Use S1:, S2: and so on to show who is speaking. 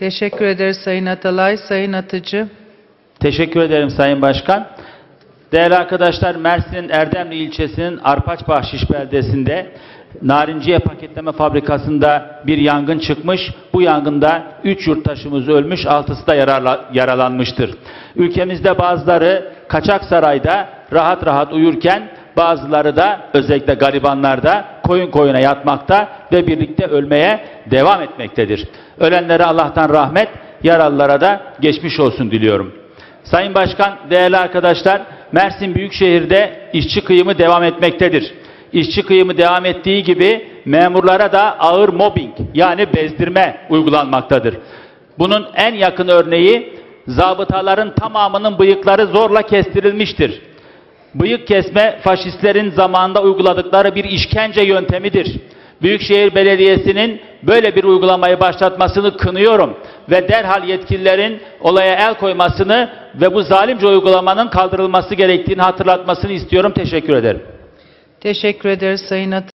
S1: Teşekkür ederiz Sayın Atalay. Sayın Atıcı.
S2: Teşekkür ederim Sayın Başkan. Değerli arkadaşlar, Mersin'in Erdemli ilçesinin Arpaçbahşiş beldesinde Narinciye Paketleme Fabrikası'nda bir yangın çıkmış. Bu yangında 3 yurttaşımız ölmüş, 6'sı da yararla- yaralanmıştır. Ülkemizde bazıları kaçak sarayda rahat rahat uyurken bazıları da özellikle garibanlarda koyun koyuna yatmakta ve birlikte ölmeye devam etmektedir. Ölenlere Allah'tan rahmet, yaralılara da geçmiş olsun diliyorum. Sayın Başkan, değerli arkadaşlar, Mersin Büyükşehir'de işçi kıyımı devam etmektedir. İşçi kıyımı devam ettiği gibi memurlara da ağır mobbing yani bezdirme uygulanmaktadır. Bunun en yakın örneği zabıtaların tamamının bıyıkları zorla kestirilmiştir. Bıyık kesme faşistlerin zamanında uyguladıkları bir işkence yöntemidir. Büyükşehir Belediyesi'nin böyle bir uygulamayı başlatmasını kınıyorum ve derhal yetkililerin olaya el koymasını ve bu zalimce uygulamanın kaldırılması gerektiğini hatırlatmasını istiyorum. Teşekkür ederim.
S1: Teşekkür ederiz Sayın Atıcı.